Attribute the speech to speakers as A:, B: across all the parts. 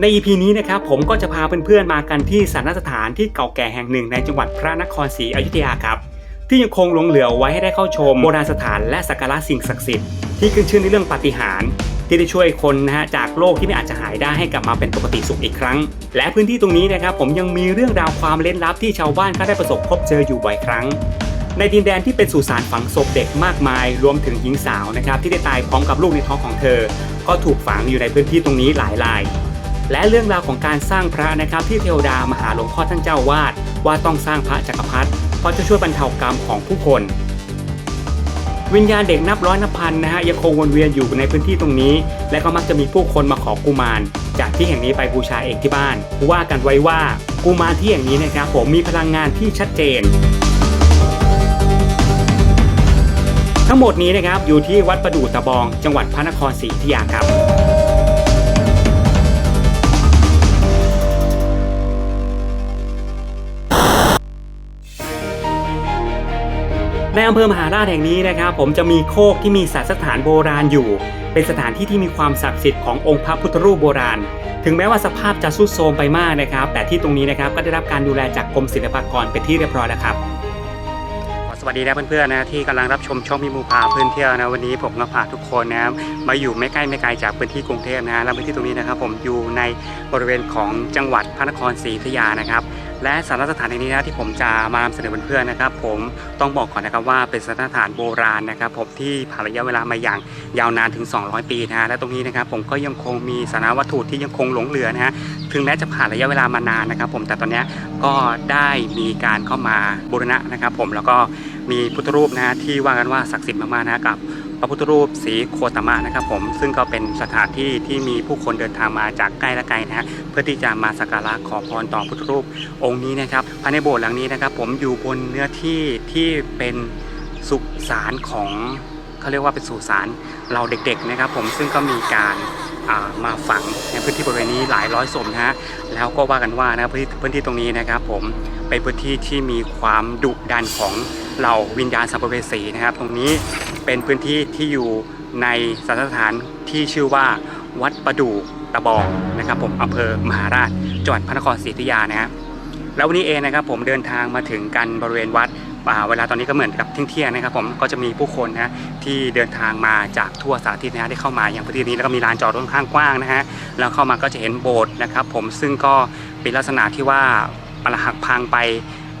A: ใน EP นี้นะครับผมก็จะพาเพื่อนๆมากันที่สถานสถานที่เก่าแก่แห่งหนึ่งในจังหวัดพระนครศรีอยุธยาครับที่ยังคงหลงเหลือไว้ให้ได้เข้าชมโบราณสถานและสักการะสิ่งศักดิ์สิทธิ์ที่ขึ้นชื่อในเรื่องปาฏิหาริย์ที่ได้ช่วยคนนะฮะจากโรคที่ไม่อาจจะหายได้ให้กลับมาเป็นปกติสุขอีกครั้ง และพื้นที่ตรงนี้นะครับผมยังมีเรื่องราวความเล้นลับที่ชาวบ้านก็ได้ประสบพบเจออยู่บ่อยครั้ง ในดินแดนที่เป็นสุสานฝังศพเด็กมากมาย รวมถึงหญิงสาวนะครับที่ได้ตายพร้อมกับลูกในท้องของเธอ ก็ถูกฝังอยู่ในพื้นที่ตรงนี้หลายราย และเรื่องราวของการสร้างพระนะครับที่เทวดามาหาหลวงพ่อท่านเจ้าวาดว่าต้องสร้างพระจักรพรรดิเพราะจะช่วยบรรเทากรรมของผู้คน วิญญาณเด็กนับร้อยนับพันนะฮะยังคงวนเวียนอยู่ในพื้นที่ตรงนี้ และก็มักจะมีผู้คนมาขอกุมาร จากที่แห่งนี้ไปบูชาเองที่บ้านว่ากันไว้ว่ากุมารที่แห่งนี้นะครับผมมีพลังงานที่ชัดเจนทั้งหมดนี้นะครับอยู่ที่วัดประดู่ตะบอง จังหวัดพระนครศรีอยุธยาครับ ในอำเภอมหาราชแห่งนี้นะครับ ผมจะมีโคกที่มีสถานโบราณอยู่ เป็นสถานที่ที่มีความศักดิ์สิทธิ์ขององค์พระพุทธรูปโบราณ ถึงแม้ว่าสภาพจะทรุดโทรมไปมากนะครับ แต่ที่ตรงนี้นะครับก็ได้รับการดูแลจากกรมศิลปากรเป็นที่เรียบร้อยแล้วครับสวัสดีนะเพื่อนๆนะที่กำลังรับชมช่องมิมูพาเพื่อนเที่ยวนะวันนี้ผมก็พาทุกคนนะครับมาอยู่ไม่ใกล้ไม่ไกลจากพื้นที่กรุงเทพนะและพื้นที่ตรงนี้นะครับ ผมอยู่ในบริเวณของจังหวัดพระนครศรีอยุธยานะครับ และสถานสถานแห่งนี้นะที่ผมจะมานำเสนอเพื่อนๆนะครับ ผมต้องบอกก่อนนะครับว่าเป็นสถานสถานโบราณนะครับผมที่ผ่านระยะเวลามาอย่างยาวนานถึง 200 ปีนะฮะและตรงนี้นะครับผมก็ยังคงมีสารวัตถุที่ยังคงหลงเหลือนะฮะถึงแม้จะผ่านระยะเวลามานานนะครับ ผมแต่ตอนนี้ก็ได้มีการเข้ามาบูรณะนะครับ ผมแล้วก็มีพุทธรูปนะฮะที่ว่ากันว่าศักดิ์สิทธิ์มากๆนะฮะกับ พระพุทธรูปสีโคตมะนะครับผมซึ่งก็เป็นสถานที่ที่มีผู้คนเดินทางมาจากใกล้และไกลนะฮะเพื่อที่จะมาสักการะขอพรต่อพุทธรูปองค์นี้นะครับภายในโบสถ์หลังนี้นะครับ ผมอยู่บนเนื้อที่ที่เป็นสุสานของเขาเรียกว่าเป็นสุสานเราเด็กๆนะครับ ผมซึ่งก็มีการมาฝังในพื้นที่บริเวณนี้หลายร้อยศพนะฮะแล้วก็ว่ากันว่านะพื้นที่พื้นที่ตรงนี้นะครับ ผมเป็นพื้นที่ที่มีความดุดันของเหล่าวิญญาณสัมภเวสีนะครับ ตรงนี้ เป็นพื้นที่ที่อยู่ในสถานสถานที่ชื่อว่าวัดประดู่ตะบองนะครับผมอำเภอมหาราชจังหวัดพระนครศรีอยุธยานะครับแล้ววันนี้เองนะครับผมเดินทางมาถึงกันบริเวณวัดเวลาตอนนี้ก็เหมือนกับเที่ยงๆนะครับผมก็จะมีผู้คนนะที่เดินทางมาจากทั่วสารทิศนะฮะได้เข้ามาอย่างพื้นที่นี้แล้วก็มีลานจอดรถค่อนข้างกว้างนะฮะแล้วเข้ามาก็จะเห็นโบสถ์นะครับผมซึ่งก็เป็นลักษณะที่ว่าปรหักพังไป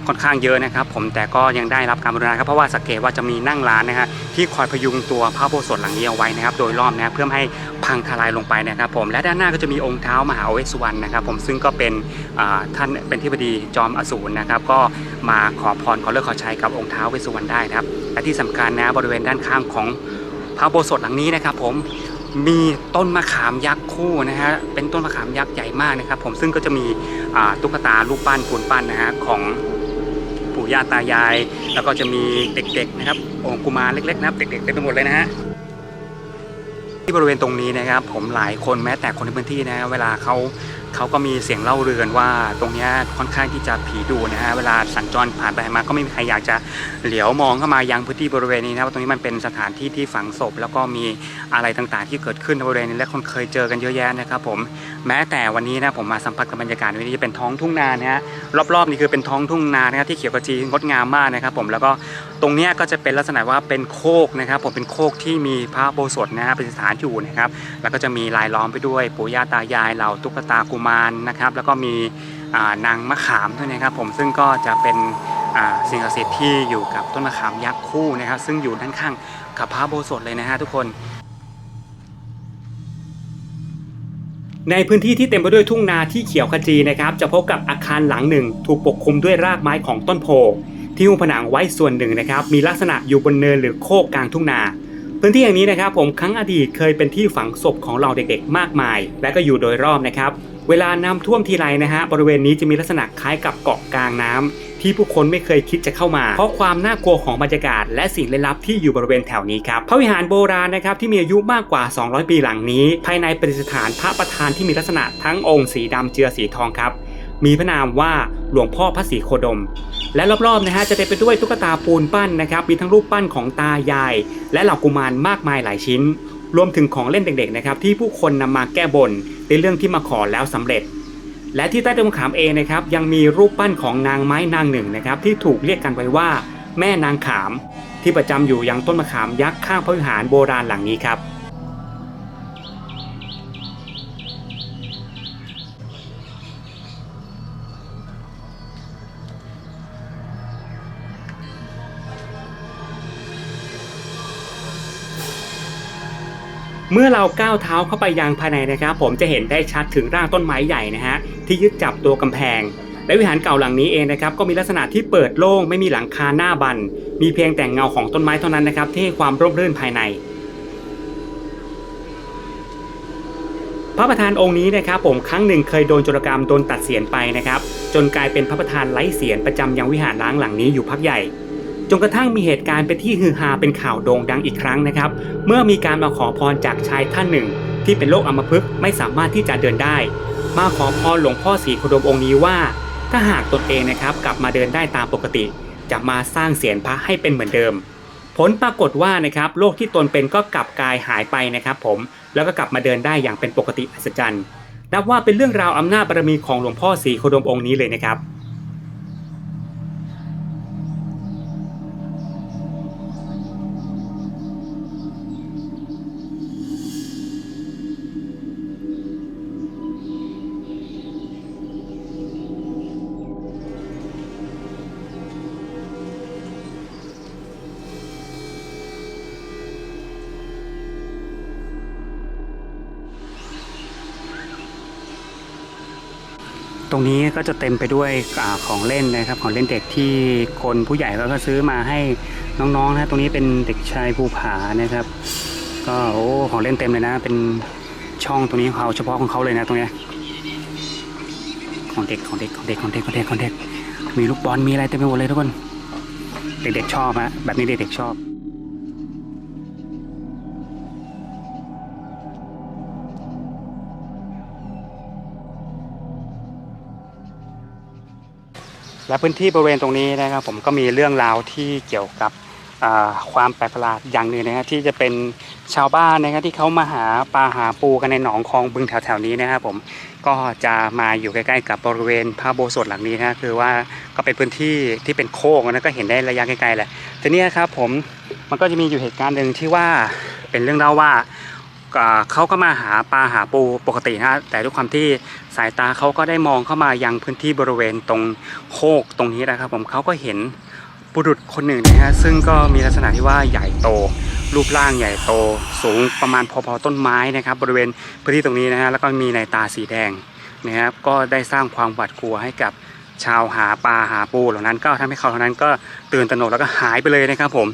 A: ค่อนข้างเยอะนะครับ ผมแต่ก็ยังได้รับการบูรณะครับเพราะว่าสังเกตว่าจะมีนั่งร้านนะฮะที่คอยพยุงตัวพระโบสถหลังนี้เอาไว้นะครับ โดยรอบนะเพื่อให้พังทลายลงไปนะครับ ผมและด้านหน้าก็จะมีองค์เท้ามหาเวสสุวรรณนะครับ ผมซึ่งก็เป็นท่านเป็นที่ปดีจอมอสูรนะครับ ก็มาขอพรขอเลิกขอใช้กับองค์เท้าเวสสุวรรณได้นะครับและที่สำคัญนะบริเวณด้านข้างของพระโบสถหลังนี้นะครับ ผมมีต้นมะขามยักษ์คู่นะฮะ เป็นต้นมะขามยักษ์ใหญ่มากนะครับ ผมซึ่งก็จะมีตุ๊กตารูปปั้นปูนปั้นนะฮะของ ปู่ย่าตายาย แล้วก็จะมีเด็กๆนะครับองค์กุมารเล็กๆนะครับเด็กๆเต็มไปหมดเลยนะฮะที่บริเวณตรงนี้นะครับ ผมหลายคนแม้แต่คนในพื้นที่นะฮะเวลาเขา เขาก็มีเสียงเล่าเรือนว่าตรงนี้ค่อนข้างที่จะผีดุนะฮะเวลาสัญจรผ่านไปมาก็ไม่มีใครอยากจะเหลียวมองเข้ามายังพื้นที่บริเวณนี้นะครับตรงนี้มันเป็นสถานที่ที่ฝังศพ แล้วก็มีอะไรต่างๆ ที่เกิดขึ้นในบริเวณนี้และคนเคยเจอกันเยอะแยะนะครับผมแม้แต่วันนี้นะผมมาสัมผัสกับบรรยากาศวันนี้จะเป็นท้องทุ่งนานะฮะรอบๆนี่คือเป็นท้องทุ่งนานะครับที่เขียวขจีงดงามมากนะครับผมแล้วก็ตรงนี้ก็จะเป็นลักษณะว่าเป็นโคกนะครับผมเป็นโคกที่มีพระโบสถนะฮะเป็นสถานอยู่นะครับแล้วก็จะมีลายล้อมไปด้วยปู่ย่าตายายเหล่าตุ๊กตากุมารนะครับ แล้วก็มีนางมะขามด้วยนะครับผมซึ่งก็จะเป็นสิ่งศักดิ์สิทธิ์ที่อยู่กับต้นมะขามยักษ์คู่นะครับ ซึ่งอยู่ด้านข้างกับพระโบสถเลยนะฮะทุกคนในพื้นที่ที่เต็มไปด้วยทุ่งนาที่เขียวขจีนะครับ จะพบกับอาคารหลังหนึ่ง ถูกปกคลุมด้วยรากไม้ของต้นโพที่หุ้มผนังไว้ส่วนหนึ่งนะครับ มีลักษณะอยู่บนเนินหรือโคกกลางทุ่งนา พื้นที่อย่างนี้นะครับ ผมครั้งอดีตเคยเป็นที่ฝังศพของเราเด็กๆ มากมาย และก็อยู่โดยรอบนะครับ เวลาน้ำท่วมทีไรนะฮะบริเวณนี้จะมีลักษณะคล้ายกับเกาะกลางน้ำที่ผู้คนไม่เคยคิดจะเข้ามา เพราะความน่ากลัวของบรรยากาศ และสิ่งลึกลับที่อยู่บริเวณแถวนี้ครับพระวิหารโบราณนะครับที่มีอายุมากกว่า 200 ปีหลังนี้ ภายในประดิษฐานพระประธานที่มีลักษณะทั้งองค์สีดำเจือสีทองครับมีพระนามว่าหลวงพ่อพระศรีโคดม และรอบๆนะฮะจะเต็มไปด้วยตุ๊กตาปูนปั้นนะครับมีทั้งรูปปั้นของตายาย และเหล่ากุมารมากมายหลายชิ้น รวมถึงของเล่นเด็กๆนะครับที่ผู้คนนำมาแก้บนในเรื่องที่มาขอแล้วสำเร็จ และที่ใต้ต้นมะขามเองนะครับยังมีรูปปั้นของนางไม้นางหนึ่งนะครับที่ถูกเรียกกันไว้ว่า แม่นางขาม ที่ประจำอยู่ยังต้นมะขามยักษ์ข้างพระวิหารโบราณหลังนี้ครับ เมื่อเราก้าวเท้าเข้าไปยังภายในนะครับ ผมจะเห็นได้ชัดถึงร่างต้นไม้ใหญ่นะฮะที่ยึดจับตัวกำแพง และวิหารเก่าหลังนี้เองนะครับก็มีลักษณะที่เปิดโล่งไม่มีหลังคาหน้าบัน มีเพียงแต่เงาของต้นไม้เท่านั้นนะครับที่ให้ความร่มรื่นภายใน พระประธานองค์นี้นะครับ ผมครั้งหนึ่งเคยโดนโจรกรรมโดนตัดเสียนไปนะครับ จนกลายเป็นพระประธานไร้เสียนประจำยังวิหารล้างหลังนี้อยู่พักใหญ่ จนกระทั่งมีเหตุการณ์เป็นที่ฮือฮาเป็นข่าวโด่งดังอีกครั้งนะครับ เมื่อมีการมาขอพรจากชายท่านหนึ่ง ที่เป็นโรคอัมพฤกษ์ไม่สามารถที่จะเดินได้ มาขอพรหลวงพ่อศรีโคดมองค์นี้ว่า ถ้าหากตนเองนะครับกลับมาเดินได้ตามปกติ จะมาสร้างเสียนพระให้เป็นเหมือนเดิม ผลปรากฏว่านะครับโรคที่ตนเป็นก็กลับกายหายไปนะครับผมแล้วก็กลับมาเดินได้อย่างเป็นปกติอัศจรรย์นับว่าเป็นเรื่องราวอำนาจบารมีของหลวงพ่อศรีโคดมองค์นี้เลยนะครับ รงนี้ก็จะเต็มไปด้วยอของเล่นนะครับของเล่นเด็กที่คนผู้ใหญ่ก็ซื้อมาให้น้องๆนะตรงนี้เป็นเด็กชายภูผานะครับ ก็โอ้ของเล่นเต็มเลยนะ เป็นช่องตรงนี้ของเขาเฉพาะของเขาเลยนะตรงนี้ของเด็กของเด็กของเด็กของเด็กของเด็กของเด็กมีลูกบอลมีอะไรเต็มไปหมดเลยทุกคน เด็กๆชอบฮะแบบนี้เด็กๆชอบ และพื้นที่บริเวณตรงนี้นะครับผมก็มีเรื่องราวที่เกี่ยวกับความแปลกประหลาดอย่างหนึ่งนะครับที่จะเป็นชาวบ้านนะครับที่เขามาหาปลาหาปูกันในหนองคลองบึงแถวๆนี้นะครับผมก็จะมาอยู่ใกล้ๆกับบริเวณพระโบสถหลังนี้นะคือว่าก็เป็นพื้นที่ที่เป็นโค้งนะก็เห็นได้ระยะไกลๆแหละทีนี้ครับผมมันก็จะมีอยู่เหตุการณ์หนึ่งที่ว่าเป็นเรื่องเล่าว่า เขาก็มาหาปลาหาปูปกตินะแต่ด้วยความที่สายตาเขาก็ได้มองเข้ามายังพื้นที่บริเวณตรงโคกตรงนี้นะครับ ผมเขาก็เห็นบุรุษคนหนึ่งนะฮะซึ่งก็มีลักษณะที่ว่าใหญ่โต รูปร่างใหญ่โต สูงประมาณพอๆต้นไม้นะครับ บริเวณพื้นที่ตรงนี้นะฮะแล้วก็มีในตาสีแดงนะครับก็ได้สร้างความหวาดกลัวให้กับชาวหาปลาหาปูเหล่านั้น ก็ทำให้เขาเหล่านั้นก็ตื่นตระหนกแล้วก็หายไปเลยนะครับผม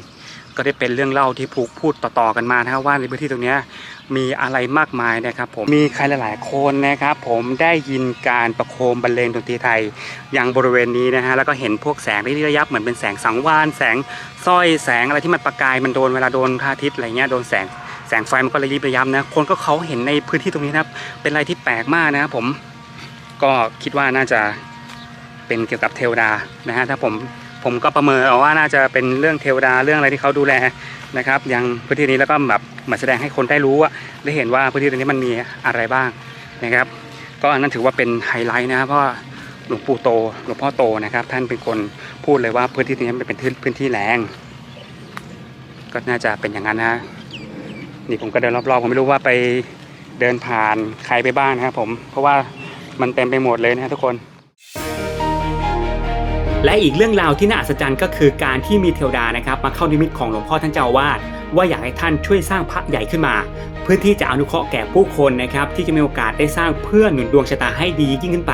A: ก็ได้เป็นเรื่องเล่าที่ผูกพูดต่อๆกันมานะครับว่าในพื้นที่ตรงนี้มีอะไรมากมายนะครับผมมีใครหลายๆคนนะครับ ผมได้ยินการประโคมบรรเลงดนตรีไทยอยังบริเวณนี้นะฮะแล้วก็เห็นพวกแสงระยับเหมือนเป็นแสงสังวาน แสงสร้อยแสงอะไรที่มันประกายมันโดนเวลาโดนพระอาทิตย์อะไรเงี้ยโดนแสงแสงไฟมันก็ระยิบระยับนะคนก็เขาเห็นในพื้นที่ตรงนี้นะครับ เป็นอะไรที่แปลกมากนะครับผมก็คิดว่าน่าจะเป็นเกี่ยวกับเทวดานะฮะถ้าผม ผมก็ประเมินเอาว่าน่าจะเป็นเรื่องเทวดาเรื่องอะไรที่เขาดูแลนะครับยังพื้นที่นี้แล้วก็แบบเหมือนแสดงให้คนได้รู้ว่าได้เห็นว่าพื้นที่ตรงนี้มันมีอะไรบ้างนะครับ ก็อันนั้นถือว่าเป็นไฮไลท์นะครับเพราะหลวงปู่โตหลวงพ่อโตนะครับ ท่านเป็นคนพูดเลยว่าพื้นที่ตรงนี้มันเป็นพื้นที่แรงก็น่าจะเป็นอย่างนั้นนะนี่ผมก็เดินรอบๆผมไม่รู้ว่าไปเดินผ่านใครไปบ้างนะครับผมเพราะว่ามันเต็มไปหมดเลยนะทุกคน และอีกเรื่องราวที่น่าอัศจรรย์ก็คือการที่มีเทวดานะครับ มาเข้านิมิตของหลวงพ่อท่านเจ้าวาสว่าอยากให้ท่านช่วยสร้างพระใหญ่ขึ้นมา เพื่อที่จะอนุเคราะห์แก่ผู้คนนะครับที่จะมีโอกาสได้สร้างเพื่อหนุนดวงชะตาให้ดียิ่งขึ้นไป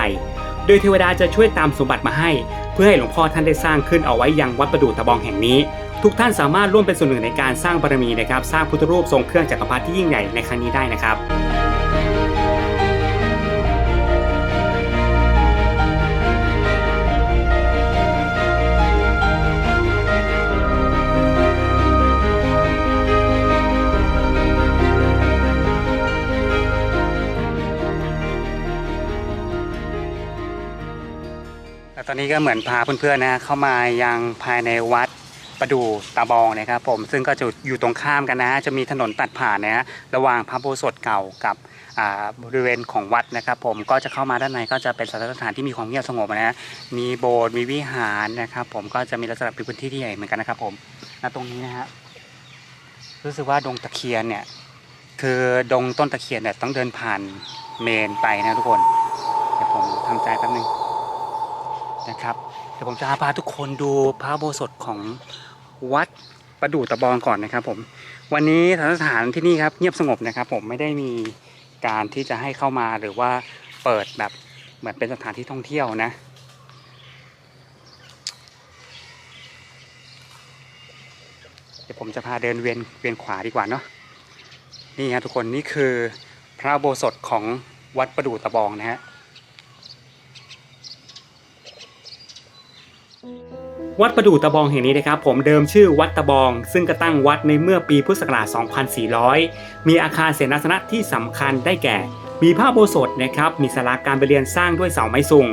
A: โดยเทวดาจะช่วยตามสมบัติมาให้ เพื่อให้หลวงพ่อท่านได้สร้างขึ้นเอาไว้ยังวัดประดู่ตะบองแห่งนี้ ทุกท่านสามารถร่วมเป็นส่วนหนึ่งในการสร้างบารมีนะครับ สร้างพุทธรูปทรงเครื่องจักรพรรดิที่ยิ่งใหญ่ในครั้งนี้ได้นะครับ ตอนนี้ก็เหมือนพาเพื่อนๆนะเข้ามายังภายในวัดประดูตาบองนะครับผมซึ่งก็จะอยู่ตรงข้ามกันนะจะมีถนนตัดผ่านนะฮะระหว่างพระโบสถเก่ากับอ่าบริเวณของวัดนะครับ ผมก็จะเข้ามาด้านในก็จะเป็นสถานที่มีความเงียบสงบนะฮะมีโบสถ์มีวิหารนะครับ ผมก็จะมีลักษณะเป็นพื้นที่ที่ใหญ่เหมือนกันนะครับ ผมณตรงนี้นะฮะรู้สึกว่าดงตะเคียนเนี่ยคือดงต้นตะเคียนเนี่ยต้องเดินผ่านเมนไปนะทุกคนเดี๋ยวผมทำใจแป๊บนึง นะครับเดี๋ยวผมจะพาทุกคนดูพระโบสถของวัดประดู่ตะบองก่อนนะครับ ผม วันนี้สถานที่นี่ครับเงียบสงบนะครับ ผมไม่ได้มีการที่จะให้เข้ามาหรือว่าเปิดแบบเหมือนเป็นสถานที่ท่องเที่ยวนะเดี๋ยวผมจะพาเดินเวียนเวียนขวาดีกว่าเนาะนี่ครับทุกคนนี่คือพระโบสถของวัดประดู่ตะบองนะฮะ วัดประดู่ตะบองแห่งนี้นะครับผมเดิมชื่อวัดตะบอง ซึ่งกระตั้งวัดในเมื่อปีพุทธศักราช 2400 มีอาคารเสนาสนะที่สำคัญได้แก่ มีพระโบสถนะครับ มีศาลาการประเรียนสร้างด้วยเสาไม้สูง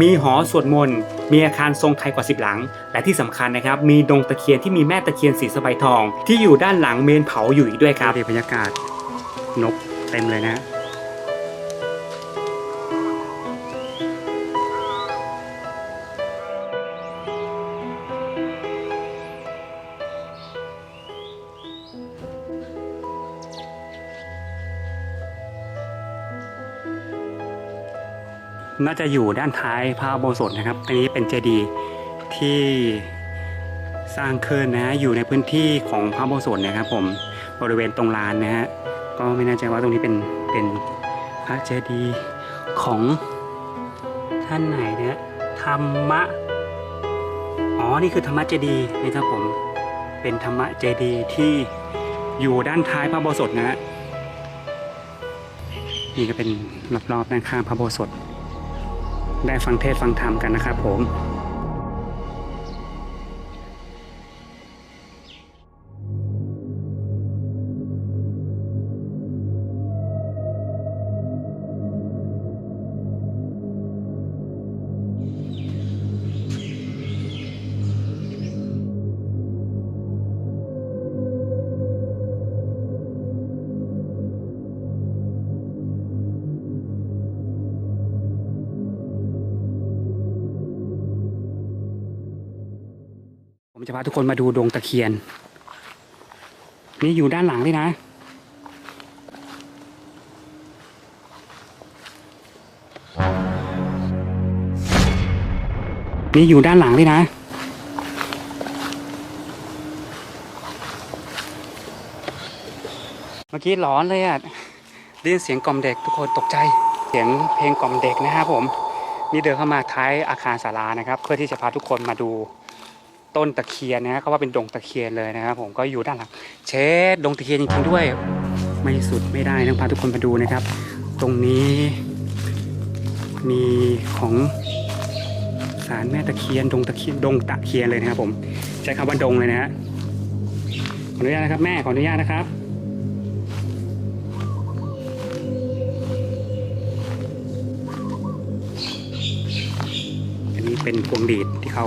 A: มีหอสวดมนต์ มีอาคารทรงไทยกว่า 10 หลัง และที่สำคัญนะครับ มีดงตะเคียนที่มีแม่ตะเคียนสีสะใบทอง ที่อยู่ด้านหลังเมนเผาอยู่อีกด้วยครับบรรยากาศนกเต็มเลยนะ น่าจะอยู่ด้านท้ายพระโบสถนะครับอันนี้เป็นเจดีย์ที่สร้างขึ้นนะอยู่ในพื้นที่ของพระโบสถนะครับ ผมบริเวณตรงลานนะฮะก็ไม่แน่ใจว่าตรงนี้เป็นเป็นพระเจดีย์ของท่านไหนเนี่ยธรรมะอ๋อนี่คือธรรมะเจดีย์นะครับผมเป็นธรรมะเจดีย์ที่อยู่ด้านท้ายพระโบสถนะฮะนี่ก็เป็นรอบๆด้านข้างพระโบสถ ได้ฟังเทศฟังธรรมกันนะครับผม ทุกคนมาดูดงตะเคียน นี่อยู่ด้านหลังเลยนะ นี่อยู่ด้านหลังเลยนะ เมื่อกี้หลอนเลยอะได้ยินเสียงกล่อมเด็กทุกคนตกใจ เสียงเพลงกล่อมเด็กนะครับผม นี่เดินเข้ามาท้ายอาคารศาลานะครับ เพื่อที่จะพาทุกคนมาดู ต้นตะเคียนนะฮะเขาว่าเป็นดงตะเคียนเลยนะครับผมก็อยู่ด้านหลังเชดดงตะเคียนจริงๆด้วย ไม่สุดไม่ได้ต้องพาทุกคนมาดูนะครับ ตรงนี้ มีของศาลแม่ตะเคียนดงตะเคียนดงตะเคียนเลยนะครับผมใช้คำว่าดงเลยนะฮะขออนุญาตนะครับแม่ขออนุญาตนะครับอันนี้เป็นพวงดีดที่เขา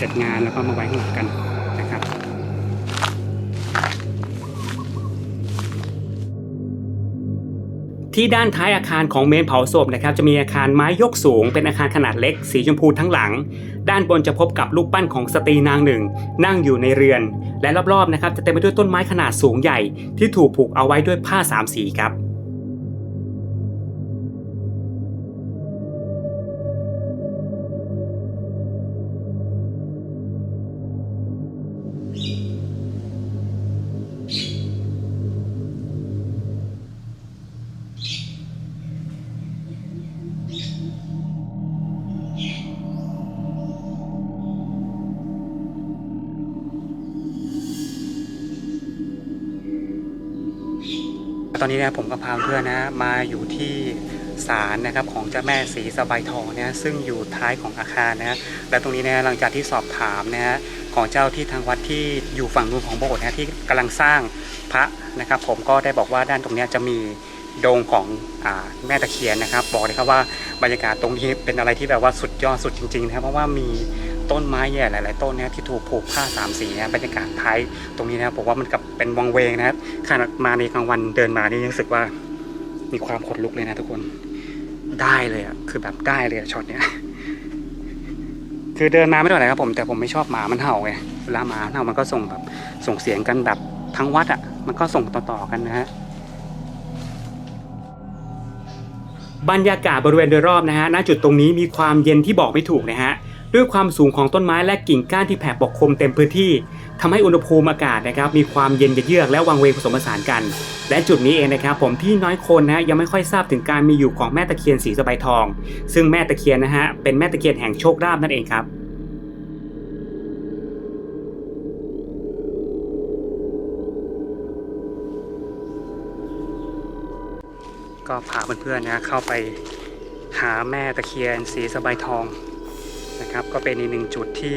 A: เสร็จงานแล้วก็มาไว้ข้างหลังกันนะครับที่ด้านท้ายอาคารของเมนเผาศพนะครับจะมีอาคารไม้ยกสูง เป็นอาคารขนาดเล็ก สีชมพูทั้งหลัง ด้านบนจะพบกับรูปปั้นของสตรีนางหนึ่ง นั่งอยู่ในเรือน และรอบๆนะครับจะเต็มไปด้วยต้นไม้ขนาดสูงใหญ่ ที่ถูกผูกเอาไว้ด้วยผ้าสามสีครับ ตอนนี้นะผมกับพาเพื่อนนะมาอยู่ที่ศาลนะครับของเจ้าแม่สีสบายทองนะซึ่งอยู่ท้ายของอาคารนะและตรงนี้นะหลังจากที่สอบถามนะของเจ้าที่ทางวัดที่อยู่ฝั่งนู้นของโบสถ์นะที่กำลังสร้างพระนะครับ ผมก็ได้บอกว่าด้านตรงนี้จะมีโดงของอแม่ตะเคียนนะครับ บอกเลยครับว่าบรรยากาศตรงนี้เป็นอะไรที่แบบว่าสุดยอดสุดจริงๆนะครับเพราะว่ามี ต้นไม้ใหญ่หลาย ๆ ต้นเนี่ยที่ถูกผูกผ้าสามสีนี่ยบรรยากาศท้ายตรงนี้นะครับผมว่ามันกับเป็นวังเวงนะครับขนาดมาในกลางวันเดินมานี่ยังรู้สึกว่ามีความขนลุกเลยนะทุกคนได้เลยอะคือแบบได้เลยอะช็อตเนี้ยคือเดินมาไม่เท่าไรครับผมแต่ผมไม่ชอบหมามันเห่าไงเวลาหมาเห่ามันก็ส่งแบบส่งเสียงกันแบบทั้งวัดอะมันก็ส่งต่อๆกันนะฮะบรรยากาศบริเวณโดยรอบนะฮะ ณ จุดตรงนี้มีความเย็นที่บอกไม่ถูกนะฮะ ด้วยความสูงของต้นไม้และกิ่งก้านที่แผ่ปกคลุมเต็มพื้นที่ทำให้อุณหภูมิอากาศนะครับมีความเย็นเยือกและวังเวงผสมผสานกัน และจุดนี้เองนะครับผมที่น้อยคนนะยังไม่ค่อยทราบถึงการมีอยู่ของแม่ตะเคียนสีสะใบายทอง ซึ่งแม่ตะเคียนนะฮะเป็นแม่ตะเคียนแห่งโชคลาภนั่นเองครับก็พาเพื่อนๆนะเข้าไปหาแม่ตะเคียนสีสะใบายทอง นะครับ ก็เป็นอีกหนึ่งจุดที่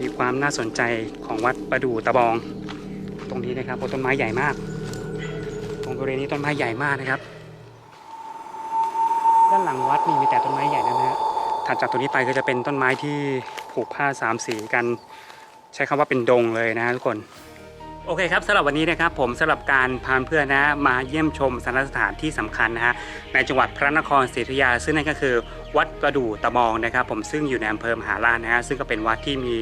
A: มีความน่าสนใจของวัดประดู่ตะบอง ตรงนี้นะครับต้นไม้ใหญ่มาก ตรงบริเวณนี้ต้นไม้ใหญ่มากนะครับ ด้านหลังวัดนี่มีแต่ต้นไม้ใหญ่นะฮะถัดจากตรงนี้ไปก็จะเป็นต้นไม้ที่ผูกผ้าสามสีกัน ใช้คำว่าเป็นดงเลยนะทุกคน โอเคครับสำหรับวันนี้นะครับ ผมสำหรับการพาเพื่อนนะมาเยี่ยมชมสถานสถานที่สำคัญนะฮะในจังหวัดพระนครศรีอยุธยาซึ่งนั่นก็คือวัดประดู่ตะบองนะครับ ผมซึ่งอยู่ในอำเภอมหาราชนะฮะซึ่งก็เป็นวัดที่มี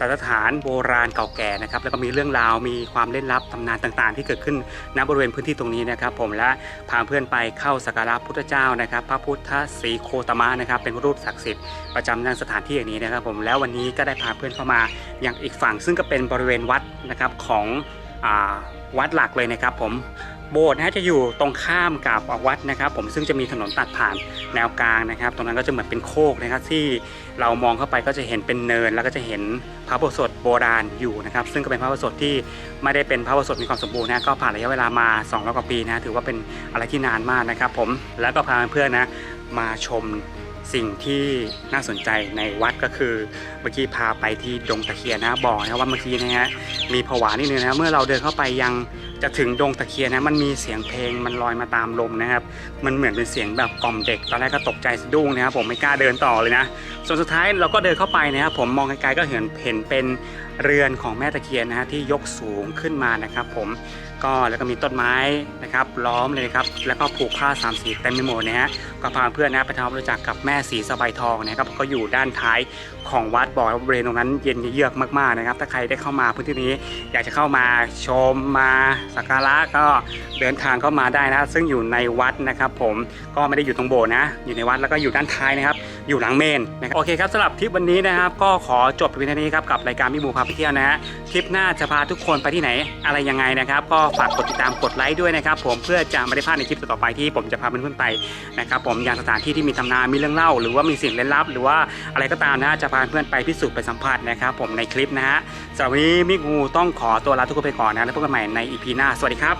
A: สถานโบราณเก่าแก่นะครับแล้วก็มีเรื่องราวมีความเล่นลับตำนานต่างๆ ที่เกิดขึ้นณบริเวณพื้นที่ตรงนี้นะครับ ผมและพาเพื่อนไปเข้าสักการะพุทธเจ้านะครับ พระพุทธศรีโคตมะนะครับ เป็นรูปศักดิ์สิทธิ์ประจำในสถานที่อย่างนี้นะครับ ผมแล้ววันนี้ก็ได้พาเพื่อนเข้ามาอย่างอีกฝั่ง ซึ่งก็เป็นบริเวณวัดนะครับของอวัดหลักเลยนะครับ ผม โบสถ์นะฮะจะอยู่ตรงข้ามกับวัดนะครับ ผมซึ่งจะมีถนนตัดผ่านแนวกลางนะครับ ตรงนั้นก็จะเหมือนเป็นโคกนะครับ ที่เรามองเข้าไปก็จะเห็นเป็นเนิน แล้วก็จะเห็นพระโบสถโบราณอยู่นะครับ ซึ่งก็เป็นพระโบสถที่ไม่ได้เป็นพระโบสถมีความสมบูรณ์นะก็ผ่านระยะเวลามา2องร้อยกว่าปีนะถือว่าเป็นอะไรที่นานมากนะครับ ผมแล้วก็พาเพื่อนนะมาชมสิ่งที่น่าสนใจในวัดก็คือเมื่อกี้พาไปที่ดงตะเคียนนะบอกนะว่าเมื่อกี้นะฮะมีผวานิดนึงนะเมื่อเราเดินเข้าไปยัง จะถึงดงตะเคียนนะมันมีเสียงเพลงมันลอยมาตามลมนะครับ มันเหมือนเป็นเสียงแบบกล่อมเด็กตอนแรกก็ตกใจสะดุ้งนะครับผมไม่กล้าเดินต่อเลยนะส่วนสุดท้ายเราก็เดินเข้าไปนะครับผมมองไกลๆก็เห็นเห็นเป็น เรือนของแม่ตะเคียนนะฮะที่ยกสูงขึ้นมานะครับ ผมก็แล้วก็มีต้นไม้นะครับ ล้อมเลยครับแล้วก็ผูกผ้าสามสีเต็มไปหมดนะฮะก็พาเพื่อนนะไปทำความรู้จักกับแม่สีสบายทองนะครับก็อยู่ด้านท้ายของวัดบอกว่าบริเวณตรงนั้นเย็นเยือกมากๆนะครับ ถ้าใครได้เข้ามาพื้นที่นี้อยากจะเข้ามาชมมาสักการะก็เดินทางเข้ามาได้นะ ซึ่งอยู่ในวัดนะครับ ผมก็ไม่ได้อยู่ตรงโบสถ์นะ อยู่ในวัดแล้วก็อยู่ด้านท้ายนะครับ อยู่หลังเมนนะครับโอเคครับสำหรับทริปวันนี้นะครับ ก็ขอจบเพียงเท่านี้ครับกับรายการมิมูพาไปเที่ยวนะฮะทริปหน้าจะพาทุกคนไปที่ไหนอะไรยังไงนะครับ ก็ฝากกดติดตามกดไลค์ด้วยนะครับ ผมเพื่อจะไม่ได้พลาดในคลิปต่อไปที่ผมจะพาเพื่อนๆไปนะครับผมอย่างสถานที่ที่มีตำนานมีเรื่องเล่า หรือว่ามีสิ่งลึกลับ หรือว่าอะไรก็ตามนะฮะจะพาเพื่อนไปพิสูจน์ไปสัมผัสนะครับผมในคลิปนะฮะสำหรับวันนี้มิกูต้องขอตัวลาทุกคนไปก่อนนะแล้วพบกันใหม่ในอีพีหน้าสวัสดีครับ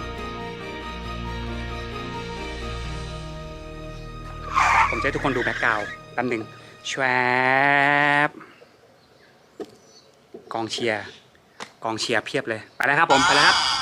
A: ผมจะให้ทุกคนดูแบ็กกราวด์ แป๊บหนึ่งแชวบกองเชียร์กองเชียร์เพียบเลย ไปแล้วครับผม ไปแล้วครับ